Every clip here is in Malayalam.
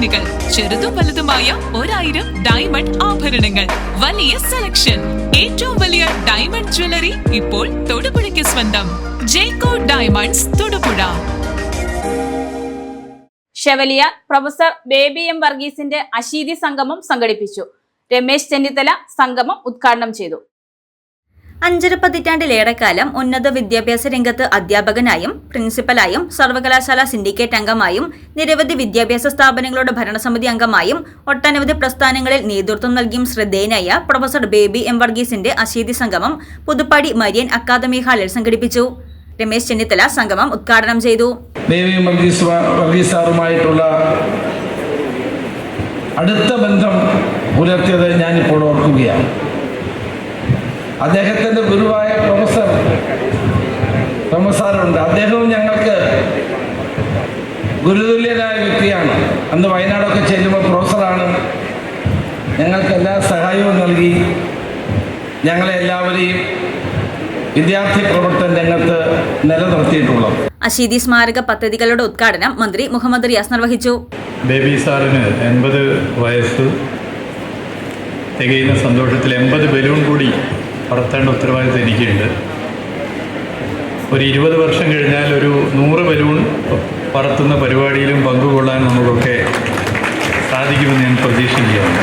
ചെയിനുകൾ ചെറുതും വലുതുമായ ഒരായിരം ഡയമണ്ട് ആഭരണങ്ങൾ. വലിയ സെലക്ഷൻ ഏറ്റവും വലിയ ഡയമണ്ട് ജ്വല്ലറി ഇപ്പോൾ തൊടുപുഴയ്ക്ക് സ്വന്തം. ജേക്കോ diamonds Thodupuzha. Chevalier professor Baby M വർഗീസിന്റെ അശീതി സംഗമം സംഘടിപ്പിച്ചു. രമേശ് ചെന്നിത്തല സംഗമം ഉദ്ഘാടനം ചെയ്തു. അഞ്ചര പതിറ്റാണ്ടിലേറെക്കാലം ഉന്നത വിദ്യാഭ്യാസ രംഗത്ത് അധ്യാപകനായും പ്രിൻസിപ്പലായും സർവകലാശാല സിൻഡിക്കേറ്റ് അംഗമായും നിരവധി വിദ്യാഭ്യാസ സ്ഥാപനങ്ങളുടെ ഭരണസമിതി അംഗമായും ഒട്ടനവധി പ്രസ്ഥാനങ്ങളിൽ നേതൃത്വം നൽകിയും ശ്രദ്ധേയനായ പ്രൊഫസർ ബേബി എം വർഗീസിന്റെ അശീതി സംഗമം പുതുപ്പാടി മരിയൻ അക്കാദമി ഹാളിൽ സംഘടിപ്പിച്ചു. രമേശ് ചെന്നിത്തല സംഗമം ഉദ്ഘാടനം ചെയ്തു. സാറുമായിട്ടുള്ള അടുത്ത ബന്ധം പുലർത്തിയത് ഞാനിപ്പോൾ ഓർക്കുകയാണ്. അദ്ദേഹത്തിന്റെ ഗുരുവായ പ്രൊഫസർ പ്രൊഫസറുണ്ട്. അദ്ദേഹവും ഞങ്ങൾക്ക് ഗുരുതുല്യനായ വ്യക്തിയാണ്. അന്ന് വയനാടൊക്കെ ചെല്ലുമ്പോൾ പ്രൊഫസറാണ്. ഞങ്ങൾക്ക് എല്ലാ സഹായവും നൽകി. ഞങ്ങളെ എല്ലാവരെയും വിദ്യാർത്ഥി പ്രവർത്തന രംഗത്ത് നിലനിർത്തിയിട്ടുള്ളത്. അശീതി സ്മാരക പദ്ധതികളുടെ ഉദ്ഘാടനം മന്ത്രി മുഹമ്മദ് റിയാസ് നിർവഹിച്ചു. ബേബി സാറിന് എൺപത് വയസ്സ്. തികയുന്ന സന്തോഷത്തിൽ എൺപത് ബലൂൺ കൂടി പറത്തേണ്ട ഉത്തരവാദിത്വം എനിക്കുണ്ട്. ഒരു ഇരുപത് വർഷം കഴിഞ്ഞാൽ ഒരു നൂറ് ബലൂൺ പറത്തുന്ന പരിപാടിയിലും പങ്കുകൊള്ളാൻ നമുക്കൊക്കെ സാധിക്കുമെന്ന് ഞാൻ പ്രതീക്ഷിക്കുകയാണ്.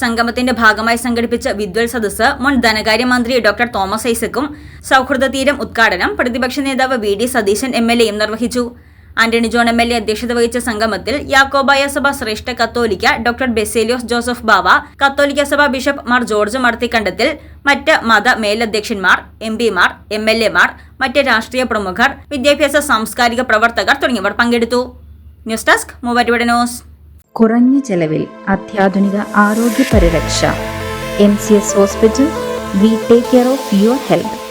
സംഗമത്തിന്റെ ഭാഗമായി സംഘടിപ്പിച്ച വിദ്വൽ സദസ്സ് മുൻ ധനകാര്യമന്ത്രി ഡോക്ടർ തോമസ് ഐസക്കും സൗഹൃദ തീരം ഉദ്ഘാടനം പ്രതിപക്ഷ നേതാവ് V D Satheesan M L എയും നിർവഹിച്ചു. Antony John M L A അധ്യക്ഷത വഹിച്ച സംഗമത്തിൽ യാക്കോബായ സഭ ശ്രേഷ്ഠ കത്തോലിക്ക ഡോക്ടർ ബെസേലിയോസ് ജോസഫ് ബാവ കത്തോലിക്ക സഭ ബിഷപ്പ് മാർ ജോർജ് മർത്തിക്കണ്ടത്തിൽ മറ്റ് മത മേലധ്യക്ഷന്മാർ എം പിമാർ എം എൽ എമാർ മറ്റ് രാഷ്ട്രീയ പ്രമുഖർ വിദ്യാഭ്യാസ സാംസ്കാരിക പ്രവർത്തകർ തുടങ്ങിയവർ പങ്കെടുത്തു. News desk Muvattupuzha news. കുറഞ്ഞ ചെലവിൽ അത്യാധുനിക ആരോഗ്യ പരിരക്ഷ. M C S hospital we take care of your health.